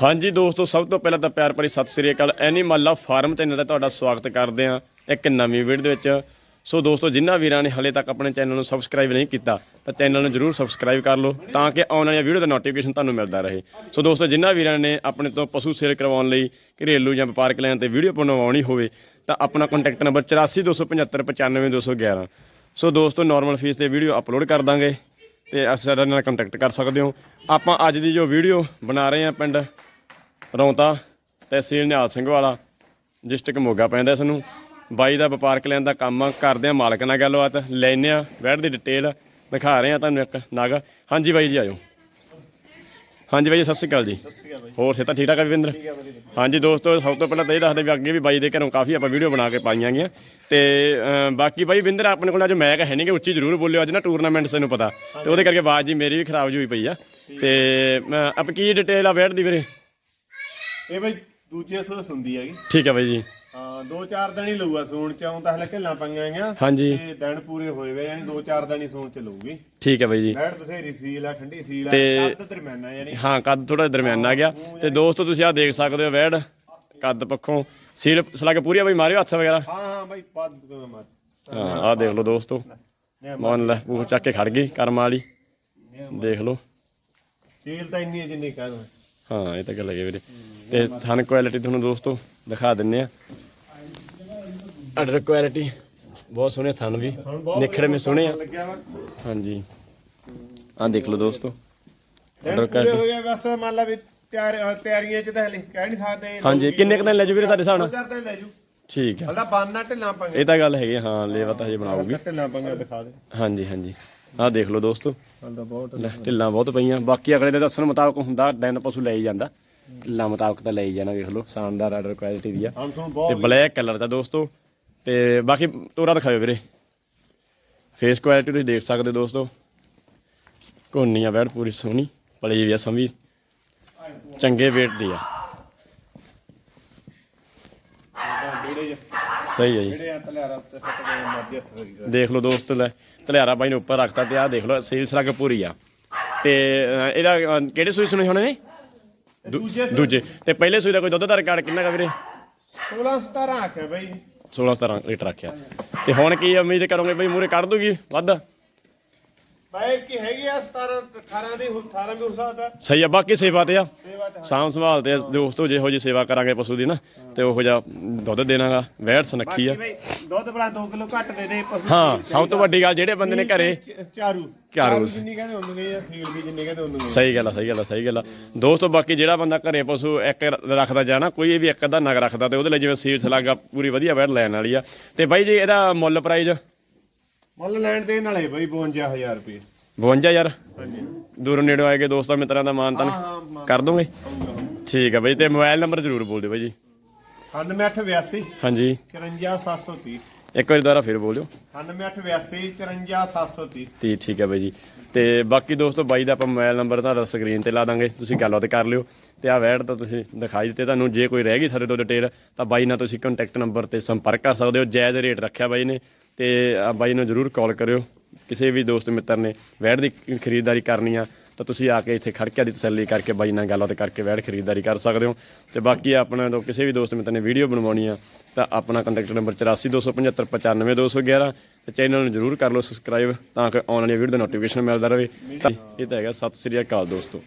ਹਾਂਜੀ ਦੋਸਤੋ, ਸਭ ਤੋਂ ਪਹਿਲਾਂ ਤਾਂ ਪਿਆਰ ਭਰੀ ਸਤਿ ਸ੍ਰੀ ਅਕਾਲ। ਐਨੀਮਲ ਫਾਰਮ ਚੈਨਲ ਦਾ ਤੁਹਾਡਾ ਸਵਾਗਤ ਕਰਦੇ ਹਾਂ ਇੱਕ ਨਵੀਂ ਵੀਡੀਓ ਦੇ ਵਿੱਚ। ਸੋ ਦੋਸਤੋ ਜਿਨ੍ਹਾਂ ਵੀਰਾਂ ਨੇ ਹਲੇ ਤੱਕ ਆਪਣੇ ਚੈਨਲ ਨੂੰ ਸਬਸਕ੍ਰਾਈਬ ਨਹੀਂ ਕੀਤਾ, ਤਾਂ ਚੈਨਲ ਨੂੰ ਜਰੂਰ ਸਬਸਕ੍ਰਾਈਬ ਕਰ ਲਓ ਤਾਂ ਕਿ ਆਉਣ ਵਾਲੀਆਂ ਵੀਡੀਓ ਦਾ ਨੋਟੀਫਿਕੇਸ਼ਨ ਤੁਹਾਨੂੰ ਮਿਲਦਾ ਰਹੇ। ਸੋ ਦੋਸਤੋ ਜਿਨ੍ਹਾਂ ਵੀਰਾਂ ਨੇ ਆਪਣੇ ਤੋਂ ਪਸ਼ੂ ਸੇਲ ਕਰਵਾਉਣ ਲਈ ਘਰੇਲੂ ਜਾਂ ਵਪਾਰਕ ਲੈਣ ਤੇ ਵੀਡੀਓ ਬਣਵਾਉਣੀ ਹੋਵੇ, ਤਾਂ ਆਪਣਾ ਕੰਟੈਕਟ ਨੰਬਰ 8427595211 ਸੋ ਦੋਸਤੋ ਨਾਰਮਲ ਫੀਸ ਤੇ ਵੀਡੀਓ ਅਪਲੋਡ ਕਰ ਦਾਂਗੇ ਤੇ ਅਸੀਂ ਸਾਡੇ ਨਾਲ ਕੰਟੈਕਟ ਕਰ ਸਕਦੇ ਹੋ। ਆਪਾਂ ਅੱਜ ਦੀ ਜੋ ਵੀਡੀਓ ਬਣਾ ਰਹੇ ਹਾਂ ਪਿੰਡ ਰੌਂਤਾ ਤਹਿਸੀਲ ਨਿਹਾਲ ਸਿੰਘ ਵਾਲਾ ਡਿਸਟ੍ਰਿਕਟ ਮੋਗਾ ਪੈਂਦਾ ਇਸ ਨੂੰ। ਬਾਈ ਦਾ ਵਪਾਰਕ ਲੈਣ ਦਾ ਕੰਮ ਕਰਦੇ ਆ ਮਾਲਕ ਨਾਲ ਗੱਲਬਾਤ ਲੈਨੇ ਆ ਵੈਟ ਦੀ ਡਿਟੇਲ ਦਿਖਾ ਰਹੇ ਆ ਤੁਹਾਨੂੰ ਇੱਕ ਨਗ। ਹਾਂਜੀ ਬਾਈ ਜੀ ਆਜੋ ਹਾਂਜੀ ਬਾਈ ਜੀ, ਸਤਿ ਸ਼੍ਰੀ ਅਕਾਲ ਜੀ। ਹੋਰ ਸੇ ਤਾਂ ਠੀਕ ਠਾਕ ਆ ਵਿਵਿੰਦਰ ਹਾਂਜੀ ਦੋਸਤੋ ਸਭ ਤੋਂ ਪਹਿਲਾਂ ਤਾਂ ਇਹ ਦੱਸਦੇ ਵੀ ਅੱਗੇ ਵੀ ਬਾਈ ਦੇ ਘਰੋਂ ਕਾਫੀ ਆਪਾਂ ਵੀਡੀਓ ਬਣਾ ਕੇ ਪਾਈਆਂ ਗੀਆਂ ਤੇ ਬਾਕੀ ਬਾਈ ਵਿੰਦਰ ਆਪਣੇ ਕੋਲ ਅੱਜ ਮੈਕ ਹੈ ਨਹੀਂ ਕਿ ਉੱਚੀ ਜ਼ਰੂਰ ਬੋਲਿਓ ਅੱਜ ਨਾ ਟੂਰਨਾਮੈਂਟ ਸਾਨੂੰ ਪਤਾ। ਤੇ ਉਹਦੇ ਕਰਕੇ ਆਵਾਜ਼ ਜੀ ਮੇਰੀ ਵੀ ਖਰਾਬ ਹੋਈ ਪਈ ਆ। ਤੇ ਆਪ ਕੀ ਡਿਟੇਲ ਆ ਵੈਟ ਦੀ ਵੀਰੇ? ਇਹ ਬਈ ਦੂਜੇ ਸੂਸ ਹੁੰਦੀ ਹੈਗੀ। ਠੀਕ ਹੈ ਬਾਈ ਜੀ। ਹਾਂ ਦੋ ਚਾਰ ਦਿਨ ਹੀ ਲਊਗਾ ਸੂਣ ਚ ਆਉਂ ਤਾਂ ਹਲੇ ਢਿੱਲਾਂ ਪਈਆਂ ਆ ਹਾਂਜੀ। ਤੇ ਦਿਨ ਪੂਰੇ ਹੋਏ ਵੇ ਯਾਨੀ ਦੋ ਚਾਰ ਦਿਨ ਹੀ ਸੂਣ ਚ ਲਊਗੀ। ਠੀਕ ਹੈ ਬਾਈ ਜੀ। ਲੈਟ ਬਥੇਰੀ ਸੀਲ ਆ ਠੰਡੀ ਸੀਲ ਆ ਤੇ- ਕੱਦ ਦਰਮਿਆਨਾ ਯਾਨੀ। ਹਾਂ ਕੱਦ ਥੋੜਾ ਦਰਮਿਆਨਾ ਗਿਆ। ਤੇ ਦੋਸਤੋ ਤੁਸੀਂ ਆ ਦੇਖ ਸਕਦੇ ਹੋ ਵੈੜ ਕੱਦ ਪੱਖੋਂ। ਸੀਲ ਸਲਾਹ ਪੂਰੀ ਆ ਬਈ ਮਾਰਿਓ ਹੱਥ ਵਗੈਰਾ। ਹਾਂ ਹਾਂ ਬਈ ਪੱਦ ਤੋਂ ਮਤ ਹਾਂ ਆਹ ਦੇਖ ਲਓ ਦੋਸਤੋ। ਮਨ ਲੈ ਪੂਛ ਚੱਕ ਕੇ ਖੜ ਗਈ ਕਰਮ ਵਾਲੀ। ਦੇਖ ਲਓ। ਸੀਲ ਤਾਂ ਇੰਨੀ ਹੈ ਜਿੰਨੀ ਕਹਿ ਦੋ। ਹਾਂ ਇਹ ਤਾਂ ਗੱਲ ਹੈ ਵੀਰੇ। ਤੇ ਥਨ ਕੁਆਲਿਟੀ ਤੁਹਾਨੂੰ ਦੋਸਤੋ ਦਿਖਾ ਦਿੰਨੇ ਆ। ਆਰਡਰ ਕੁਆਲਿਟੀ ਬਹੁਤ ਸੋਹਣੇ ਥਨ ਵੀ। ਨਿਖੜ ਮੇ ਸੋਹਣੇ ਆ। ਹਾਂਜੀ। ਆਹ ਦੇਖ ਲਓ ਦੋਸਤੋ। ਆਰਡਰ ਪੂਰੇ ਹੋ ਗਏ ਬਸ ਮੰਨ ਲਾ ਵੀ ਤਿਆਰ ਤਿਆਰੀਆਂ ਚ ਤਾਂ ਹਲੇ ਕਹਿ ਨਹੀਂ ਸਕਦੇ। ਹਾਂਜੀ ਕਿੰਨੇ ਕੁ ਦਿਨ ਲੈ ਜੂ ਵੀਰੇ ਦੋ ਨਾਲ? ਚਾਰ ਦਿਨ ਲੈ ਜੂ। ਠੀਕ ਆ। ਹਲਾ ਬਾਨਾ ਢਿੱਲਾਂ ਪਈਆਂ। ਇਹ ਤਾਂ ਗੱਲ ਹੈਗੀ ਆ, ਹਾਂ ਲੇਵਾ ਤਾਂ ਹਜੇ ਬਣਾਉਗੀ ਢਿੱਲਾਂ ਪਈਆਂ ਦਿਖਾ ਦੇ। ਹਾਂਜੀ ਹਾਂਜੀ। ਆਹ ਦੇਖ ਲਓ ਦੋਸਤੋ। ਹਲ ਤਾਂ ਬਹੁਤ ਲੈ ਢਿੱਲਾਂ ਬਹੁਤ ਪਈਆਂ। ਬਾਕੀ ਅਗਲੇ ਦੇ ਦੱਸਣ ਮੁਤਾਬਕ ਹੁੰਦਾ ਦਿਨ ਪਸ਼ੂ ਲੈ ਹੀ ਜਾਂਦਾ। ਢਿੱਲਾਂ ਮੁਤਾਬਕ ਤਾਂ ਲੈ ਹੀ ਜਾਣਾ ਵੇਖ ਲਓ। ਸ਼ਾਨਦਾਰ ਆਰਡਰ ਕੁਆਲਿਟੀ ਦੀ ਆ। ਤੇ ਬਲੈਕ ਕਲਰ ਦਾ ਦੋਸਤੋ। ਤੇ ਬਾਕੀ ਤੋਰਾ ਦਿਖਾਓ ਵੀਰੇ। ਫੇਸ ਕੁਆਲਿਟੀ ਤੁਸੀਂ ਦੇਖ ਸਕਦੇ ਹੋ ਦੋਸਤੋ। ਕੋਨੀ ਆ ਬੈੜ ਪੂਰੀ ਸੋਹਣੀ। ਪਲੀ ਵੀ ਆ ਸੰਭੀ ਚੰਗੇ weight ਦੀ ਆ ਜਿਹੜੇ ਜਿਹੇ- ਸਹੀ ਹੈ ਜੀ। ਜਿਹੜੇ ਆ ਤਲਿਆਰਾ ਉੱਤੇ ਫੱਟ ਗਏ ਮਰਦੀ ਹੱਥ ਲੱਗੀ ਦੇਖ ਲਓ ਦੋਸਤ ਲੈ ਧਲਿਆਰਾ ਬਾਈ ਨੇ ਉੱਪਰ ਰੱਖਤਾ ਤੇ ਆਹ ਦੇਖ ਲਓ ਸੀਲਸ ਲੱਗ ਪੂਰੀ ਆ। ਤੇ ਇਹਦਾ ਕਿਹੜੇ ਸੂਈ ਸੁਣੇ ਹੋਣੇ ਨੇ? ਦੂ- ਦੂਜੇ ਤੇ ਪਹਿਲੇ ਸੂਈ ਦਾ ਕੋਈ ਦੁੱਧ ਦਾ ਰਿਕਾਰਡ ਕਿੰਨਾ ਕਾ ਵੀਰੇ? 16 17 ਆਖਿਆ ਬਈ। 16 17 ਲੀਟਰ ਰੱਖਿਆ ਤੇ ਹੁਣ ਕੀ ਉਮੀਦ ਕਰੋਗੇ ਬਈ ਮੂਰੇ ਕੱਢ ਦੂਗੀ ਵੱਧ? ਬਾਈ ਕੀ ਹੈਗੀ ਆ 17 18 ਦੀ 18 ਵੀ ਹੋ ਸਕਦਾ। ਸਹੀ ਆ ਬਾਕੀ ਸੇਵਾ ਤੇ ਆ। ਤੇ ਸਾਂਭ ਸੰਭਾਲ ਤੇ ਦੋਸਤੋ ਜਿਹੋ ਜੀ ਸੇਵਾ ਕਰਾਂਗੇ ਪਸ਼ੂ ਦੀ ਨਾ ਤੇ ਉਹੋ ਜਿਹਾ ਦੁੱਧ ਦੇਣਾਗਾ ਵੈੜ ਸਨੱਖੀ ਆ। ਬਈ ਦੁੱਧ ਬੜਾ 2 ਕਿਲੋ ਘੱਟ ਦੇ ਦੇ ਪਸ਼ੂ ਹਾਂ ਸਭ ਤੋਂ ਵੱਡੀ ਗੱਲ ਜਿਹੜੇ ਬੰਦੇ ਨੇ ਘਰੇ ਚਾਰੂ ਚਾਰੂ। ਜਿੰਨੀ ਕਹਿੰਦੇ ਉਹਨੂੰ ਆ ਸੀਲ ਵੀ ਜਿੰਨੀ ਕਹਿੰਦੇ ਉਹਨੂੰ ਸਹੀ ਗੱਲ ਆ ਸਹੀ ਗੱਲ ਆ ਸਹੀ ਗੱਲ ਆ। ਦੋਸਤੋ ਬਾਕੀ ਜਿਹੜਾ ਬੰਦਾ ਘਰੇ ਪਸ਼ੂ ਇੱਕ ਰੱਖਦਾ ਜਾਣਾ ਕੋਈ ਵੀ ਇੱਕ ਅੱਧਾ ਨਗ ਰੱਖਦਾ ਤੇ ਉਹਦੇ ਲਈ ਜਿਵੇਂ ਸੀਟ ਲੱਗਾ ਪੂਰੀ ਵਧੀਆ ਵੈੜ ਲੈਣ ਵਾਲੀ ਆ। ਤੇ ਬਾਈ ਜੀ ਇਹਦਾ ਮੁੱਲ ਪ੍ਰਾਈਜ਼ ਮੁੱਲ ਲੈਣ ਦੇ ਨਾਲੇ ਬਈ 52000 ਰੁਪਏ। 52000 ਹਾਂਜੀ। ਦੂਰੋਂ ਨੇੜੋਂ ਆਏ ਕੇ ਦੋਸਤਾਂ ਮਿੱਤਰਾਂ ਦਾ ਮਾਨ ਤਾਨ। ਹਾਂ ਹਾਂ ਕਰ ਦੋਗੇ। ਠੀਕ ਆ ਬਾਈ ਤੇ ਮੋਬਾਈਲ ਨੰਬਰ ਜ਼ਰੂਰ ਬੋਲ ਦਿਓ ਬਾਈ ਜੀ। 9882 ਹਾਂਜੀ। 54730 ਇੱਕ ਵਾਰੀ ਦੁਬਾਰਾ ਫਿਰ ਬੋਲ ਦਿਓ। 9882 54730 ਤੇ ਠੀਕ ਹੈ ਬਾਈ ਜੀ। ਤੇ ਬਾਕੀ ਦੋਸਤੋ ਬਾਈ ਦਾ ਆਪਾਂ ਮੋਬਾਈਲ ਨੰਬਰ ਤੁਹਾਡਾ ਸਕਰੀਨ ਤੇ ਲਾ ਦਾਂਗੇ। ਤੁਸੀਂ ਗੱਲਬਾਤ ਕਰ ਲਿਓ। ਤੇ ਆ ਵੈਡ ਤਾਂ ਤੁਸੀਂ ਦਿਖਾਈ ਦਿੱਤੇ ਤੁਹਾਨੂੰ ਜੇ ਕੋਈ ਰਹਿ ਗਈ ਸਾਡੇ ਤੋਂ ਡਿਟੇਲ ਤਾਂ ਬਾਈ ਨਾਲ ਤੁਸੀਂ ਕੰਟੈਕਟ ਨੰਬਰ ਤੇ ਸੰਪਰਕ ਕਰ ਸਕਦੇ ਹੋ। ਜਾਇਜ਼ ਰੇਟ ਰੱਖਿਆ ਬਾਈ ਨੇ। ਤੇ ਆ ਬਾਈ ਨੂੰ ਜਰੂਰ ਕਾਲ ਕਰਿਓ। ਕਿਸੇ ਵੀ ਦੋਸਤ ਮਿੱਤਰ ਨੇ ਵੈਡ ਦੀ ਖਰੀਦਦਾਰੀ ਕਰਨੀ ਆ, ਤਾਂ ਤੁਸੀਂ ਆ ਕੇ ਇੱਥੇ ਖੜ ਦੀ ਤਸੱਲੀ ਕਰਕੇ ਬਾਈ ਨਾਲ ਗੱਲਬਾਤ ਕਰਕੇ ਵੈਡ ਖਰੀਦਦਾਰੀ ਕਰ ਸਕਦੇ ਹੋ। ਤੇ ਬਾਕੀ ਆਪਣਾ ਤੋਂ ਕਿਸੇ ਵੀ ਦੋਸਤ ਮਿੱਤਰ ਨੇ ਵੀਡੀਓ ਬਣਵਾਉਣੀ ਆ, ਤਾਂ ਆਪਣਾ ਕੰਟੈਕਟ ਨੰਬਰ 8427595211 ਤੇ ਚੈਨਲ ਨੂੰ ਜਰੂਰ ਕਰ ਲਓ ਸਬਸਕ੍ਰਾਈਬ ਤਾਂ ਕਿ ਆਉਣ ਵਾਲੀ ਵੀਡੀਓ ਦਾ ਨੋਟੀਫਿਕੇਸ਼ਨ ਮਿਲਦਾ ਰਹੇ। ਤਾਂ ਇਹ ਤਾਂ ਹੈਗਾ, ਸਤਿ ਸ੍ਰੀ ਅਕਾਲ ਦੋਸਤੋ।